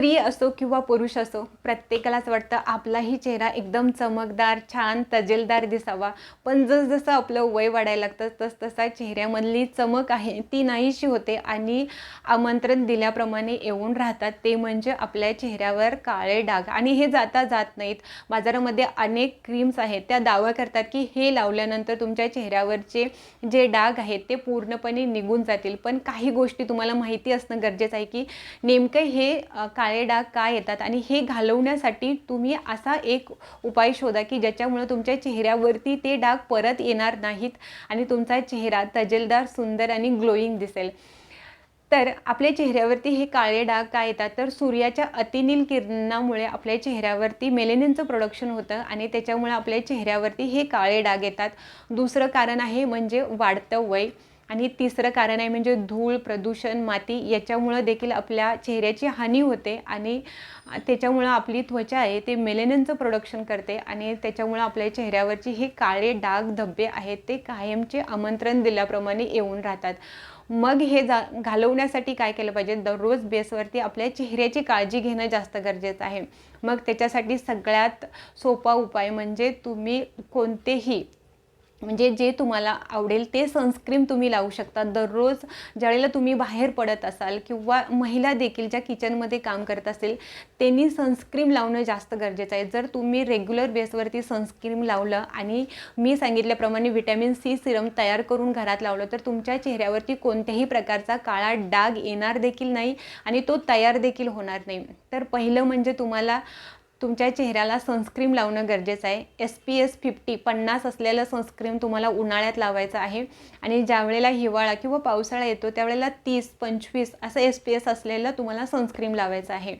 स्त्री असो किंवा पुरुष असो प्रत्येकालाच वाटतं आपलाही चेहरा एकदम चमकदार छान तजेलदार दिसावा. पण जसजसं आपलं वय वाढायला लागतं तस तसा चेहऱ्यामधली चमक आहे ती नाहीशी होते आणि आमंत्रण दिल्याप्रमाणे येऊन राहतात. ते म्हणजे आपल्या चेहऱ्यावर काळे डाग. आणि हे जाता जात नाहीत. बाजारामध्ये अनेक क्रीम्स आहेत त्या दावा करतात की हे लावल्यानंतर तुमच्या चेहऱ्यावरचे जे डाग आहेत ते पूर्णपणे निघून जातील. पण काही गोष्टी तुम्हाला माहिती असणं गरजेचं आहे की नेमकं हे काळे काळे डाग का येतात आणि हे घालवण्यासाठी तुम्ही असा एक उपाय शोधा की ज्याच्यामुळे तुमच्या चेहऱ्यावरती ते डाग परत येणार नाहीत आणि तुमचा चेहरा तजेलदार सुंदर आणि ग्लोईंग दिसेल. तर आपल्या चेहऱ्यावरती हे काळे डाग काय येतात? तर सूर्याच्या अतिनील किरणामुळे आपल्या चेहऱ्यावरती मेलेनिनचं प्रोडक्शन होतं आणि त्याच्यामुळे आपल्या चेहऱ्यावरती हे काळे डाग येतात. दुसरं कारण आहे म्हणजे वाढतं वय. आणि तिसरं कारण आहे म्हणजे धूळ प्रदूषण माती याच्यामुळं देखील आपल्या चेहऱ्याची हानी होते आणि त्याच्यामुळं आपली त्वचा आहे ते मेलेनिनचं प्रोडक्शन करते आणि त्याच्यामुळं आपल्या चेहऱ्यावरची हे काळे डाग धब्बे आहेत ते कायमचे आमंत्रण दिल्याप्रमाणे येऊन राहतात. मग हे जा घालवण्यासाठी काय केलं पाहिजे? दररोज बेसवरती आपल्या चेहऱ्याची काळजी घेणं जास्त गरजेचं आहे. मग त्याच्यासाठी सगळ्यात सोपा उपाय म्हणजे तुम्ही कोणतेही म्हणजे जे तुम्हाला आवडेल ते सनस्क्रीम तुम्ही लावू शकता. दररोज ज्यावेळेला तुम्ही बाहेर पडत असाल किंवा महिला देखील ज्या किचनमध्ये काम करत असेल त्यांनी सनस्क्रीम लावणं जास्त गरजेचं आहे. जर तुम्ही रेग्युलर बेसवरती सनस्क्रीम लावलं आणि मी सांगितल्याप्रमाणे व्हिटॅमिन सी सिरम तयार करून घरात लावलं तर तुमच्या चेहऱ्यावरती कोणत्याही प्रकारचा काळा डाग येणार देखील नाही आणि तो तयार देखील होणार नाही. तर पहिलं म्हणजे तुम्हाला तुमच्या चेहऱ्याला सनस्क्रीम लावणं गरजेचं आहे. एस पी एस फिफ्टी पन्नास असलेलं सनस्क्रीम तुम्हाला उन्हाळ्यात लावायचं आहे. आणि ज्या वेळेला हिवाळा किंवा पावसाळा येतो त्यावेळेला तीस पंचवीस असं एस पी एस असलेलं तुम्हाला सनस्क्रीम लावायचं आहे.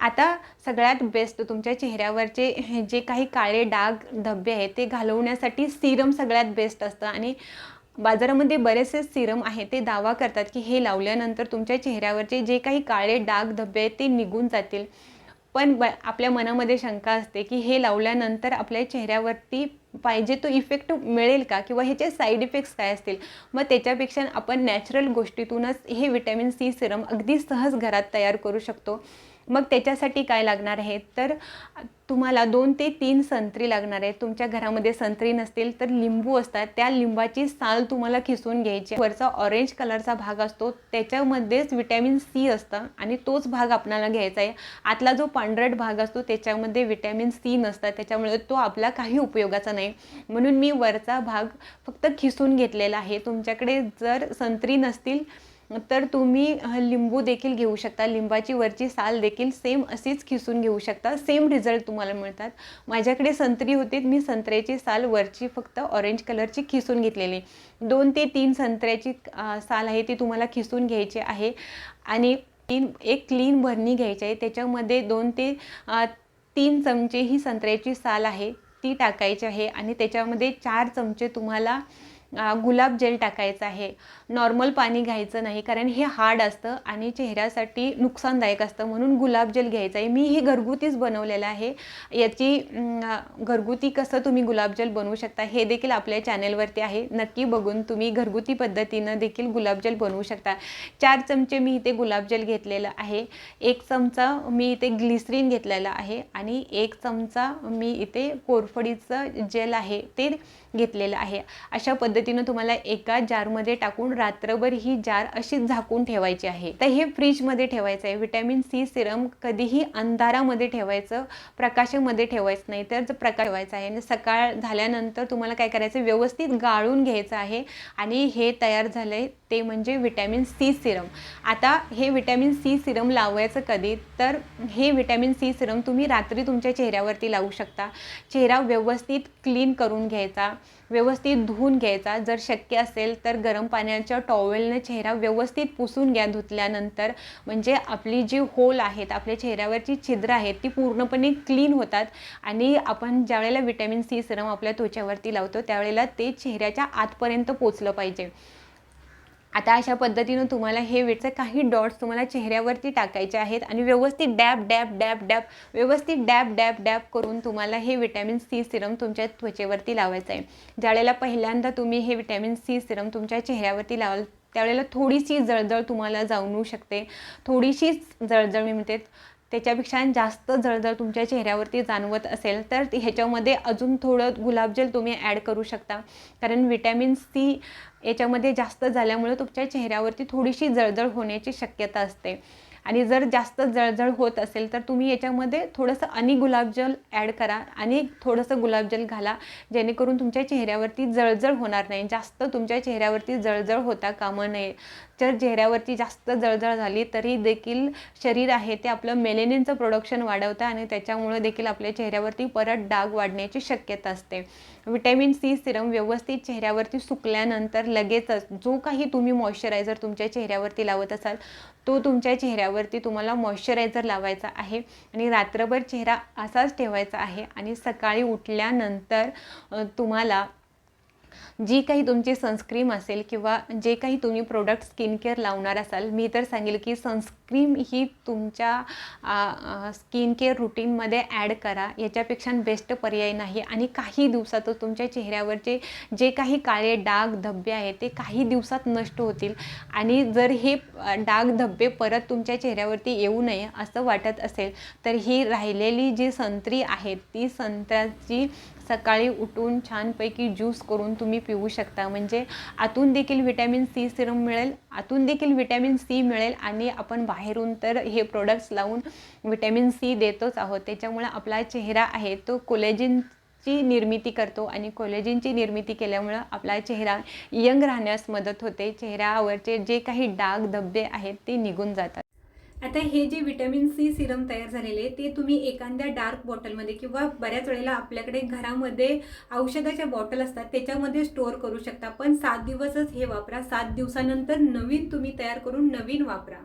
आता सगळ्यात बेस्ट तुमच्या चेहऱ्यावरचे हे जे काही काळे डाग धब्बे आहेत ते घालवण्यासाठी सिरम सगळ्यात बेस्ट असतं. आणि बाजारामध्ये बरेचसे सिरम आहे ते दावा करतात की हे लावल्यानंतर तुमच्या चेहऱ्यावरचे जे काही काळे डाग धब्बे आहेत ते निघून जातील. पण ब आपल्या मनामध्ये शंका असते की हे लावल्यानंतर आपल्या चेहऱ्यावरती पाहिजे तो इफेक्ट मिळेल का? किंवा ह्याचे साईड इफेक्ट्स काय असतील? मग त्याच्यापेक्षा आपण नॅचरल गोष्टीतूनच हे विटॅमिन सी सिरम अगदी सहज घरात तयार करू शकतो. मग त्याच्यासाठी काय लागणार आहे? तर तुम्हाला दोन ते तीन संत्री लागणार आहे तुमच्या घरामध्ये संत्री नसतील तर लिंबू असतात. त्या लिंबाची साल तुम्हाला खिसून घ्यायची वरचा ऑरेंज कलरचा भाग असतो. त्याच्यामध्येच विटॅमिन सी असतं आणि तोच भाग आपल्याला घ्यायचा आहे. आतला जो पांढरट भाग असतो त्याच्यामध्ये विटॅमिन सी नसतात. त्याच्यामुळे तो आपला काही उपयोगाचा नाही. म्हणून मी वरचा भाग फक्त खिसून घेतलेला आहे. तुमच्याकडे जर संत्री नसतील तर तुम्ही लिंबू देखील घेऊ शकता. लिंबाची वरची साल देखील सेम अशीच खिसून घेऊ शकता. सेम रिझल्ट तुम्हाला मिळतात. माझ्याकडे संत्री होती. मी संत्र्याची साल वरची फक्त ऑरेंज कलरची खिसून घेतलेली. दोन ते तीन संत्र्याची साल आहे ती तुम्हाला खिसून घ्यायची आहे. आणि तीन एक क्लीन भरणी घ्यायची आहे. त्याच्यामध्ये दोन ते तीन चमचे ही संत्र्याची साल आहे. ती टाकायची आहे. आणि त्याच्यामध्ये चार चमचे तुम्हाला गुलाब जेल टाकायचं आहे. नॉर्मल पाणी घ्यायचं नाही कारण हे हार्ड असतं आणि चेहऱ्यासाठी नुकसानदायक असतं म्हणून गुलाब जेल घ्यायचं आहे. मी हे घरगुतीच बनवलेलं आहे. याची घरगुती कसं तुम्ही गुलाबजल बनवू शकता हे देखील आपल्या चॅनेलवरती आहे. नक्की बघून तुम्ही घरगुती पद्धतीनं देखील गुलाबजल बनवू शकता. चार चमचे मी इथे गुलाबजल घेतलेलं आहे. एक चमचा मी इथे ग्लिसरीन घेतलेला आहे आणि एक चमचा मी इथे कोरफडीचं जेल आहे ते घेतलेलं आहे. अशा पद्धतीनं तुम्हाला एका जारमध्ये टाकून रात्रभर ही जार अशी झाकून ठेवायची आहे. तर हे फ्रीजमध्ये ठेवायचं आहे. व्हिटॅमिन सी सिरम कधीही अंधारामध्ये ठेवायचं प्रकाशामध्ये ठेवायचं नाही. तर प्रकाश ठेवायचा आहे आणि सकाळ झाल्यानंतर तुम्हाला काय करायचं व्यवस्थित गाळून घ्यायचं आहे आणि हे तयार झालं आहे ते म्हणजे व्हिटॅमिन सी सिरम. आता हे व्हिटॅमिन सी सिरम लावायचं कधी? तर हे व्हिटॅमिन सी सिरम तुम्ही रात्री तुमच्या चेहऱ्यावरती लावू शकता. चेहरा व्यवस्थित क्लीन करून घ्यायचा व्यवस्थित धुवून घ्यायचा. जर शक्य असेल तर गरम पाण्याच्या टॉवेलने चेहरा व्यवस्थित पुसून घ्या धुतल्यानंतर. म्हणजे आपली जी होल आहेत आपल्या चेहऱ्यावरची छिद्र आहेत ती पूर्णपणे क्लीन होतात. आणि आपण ज्यावेळेला विटॅमिन सी सिरम आपल्या त्वचेवरती लावतो त्यावेळेला ते चेहऱ्याच्या आतपर्यंत पोचलं पाहिजे. आता अशा पद्धतीनं तुम्हाला हे वेटचं काही डॉट्स तुम्हाला चेहऱ्यावरती टाकायचे आहेत आणि व्यवस्थित डॅब डॅब डॅब डॅब व्यवस्थित डॅब डॅब डॅब करून तुम्हाला हे विटॅमिन सी सिरम तुमच्या त्वचेवरती लावायचं आहे. ज्यावेळेला पहिल्यांदा तुम्ही हे विटॅमिन सी सिरम तुमच्या चेहऱ्यावरती लावाल त्यावेळेला थोडीशी जळजळ तुम्हाला जाणवू शकते. थोडीशी जळजळ मी म्हणते त्याच्यापेक्षा जास्त जळजळ तुमच्या चेहऱ्यावरती जाणवत असेल तर ह्याच्यामध्ये अजून थोडं गुलाबजल तुम्ही ॲड करू शकता. कारण विटॅमिन सी याच्यामध्ये जास्त झाल्यामुळे तुमच्या चेहऱ्यावरती थोडीशी जळजळ होण्याची शक्यता असते. आणि जर जास्त जळजळ होत असेल तर तुम्ही याच्यामध्ये थोडंसं आणि गुलाबजल ॲड करा आणि थोडंसं गुलाबजल घाला जेणेकरून तुमच्या चेहऱ्यावरती जळजळ होणार नाही. जास्त तुमच्या चेहऱ्यावरती जळजळ होता कामं नये. जर चेहऱ्यावरती जास्त जळजळ झाली तरी देखील शरीर आहे ते आपलं मेलेनिनचं प्रोडक्शन वाढवतं आणि त्याच्यामुळे देखील आपल्या चेहऱ्यावरती परत डाग वाढण्याची शक्यता असते. विटॅमिन सी सिरम व्यवस्थित चेहऱ्यावरती सुकल्यानंतर लगेचच जो काही तुम्ही मॉइश्चरायझर तुमच्या चेहऱ्यावरती लावत असाल तो तुमच्या चेहऱ्यावरती तुम्हाला मॉइश्चरायझर लावायचा आहे आणि रात्रभर चेहरा असाच ठेवायचा आहे आणि सकाळी उठल्यानंतर तुम्हाला जी काही तुमची सनस्क्रीम असेल किंवा जे काही तुम्ही प्रोडक्ट स्किन केअर लावणार असाल मी तर सांगेल की सनस्क्रीम ही तुमच्या स्किन केअर रुटीनमध्ये ॲड करा. याच्यापेक्षा बेस्ट पर्याय नाही. आणि काही दिवसातच तुमच्या चेहऱ्यावरचे जे काही काळे डाग धब्बे आहेत ते काही दिवसात नष्ट होतील. आणि जर हे डाग धब्बे परत तुमच्या चेहऱ्यावरती येऊ नये असं वाटत असेल तर ही राहिलेली जी संत्री आहेत ती संत्र्याची सकाळी उठून छानपैकी ज्यूस करून तुम्ही पिऊ शकता. म्हणजे आतून देखील व्हिटॅमिन सी सिरम मिळेल आतून देखील विटॅमिन सी मिळेल आणि आपण बाहेरून तर हे प्रोडक्ट्स लावून व्हिटॅमिन सी देतोच आहोत. त्याच्यामुळे आपला चेहरा आहे तो कोलेजिनची निर्मिती करतो आणि कोलेजिनची निर्मिती केल्यामुळं आपला चेहरा यंग राहण्यास मदत होते. चेहऱ्यावरचे जे काही डाग धब्बे आहेत ते निघून जातात. आता हे जे विटॅमिन सी सिरम तयार झालेले ते तुम्ही एखाद्या डार्क बॉटलमध्ये किंवा बऱ्याच वेळेला आपल्याकडे घरामध्ये औषधाच्या बॉटल असतात त्याच्यामध्ये स्टोअर करू शकता. पण सात दिवसच हे वापरा. सात दिवसानंतर नवीन तुम्ही तयार करून नवीन वापरा.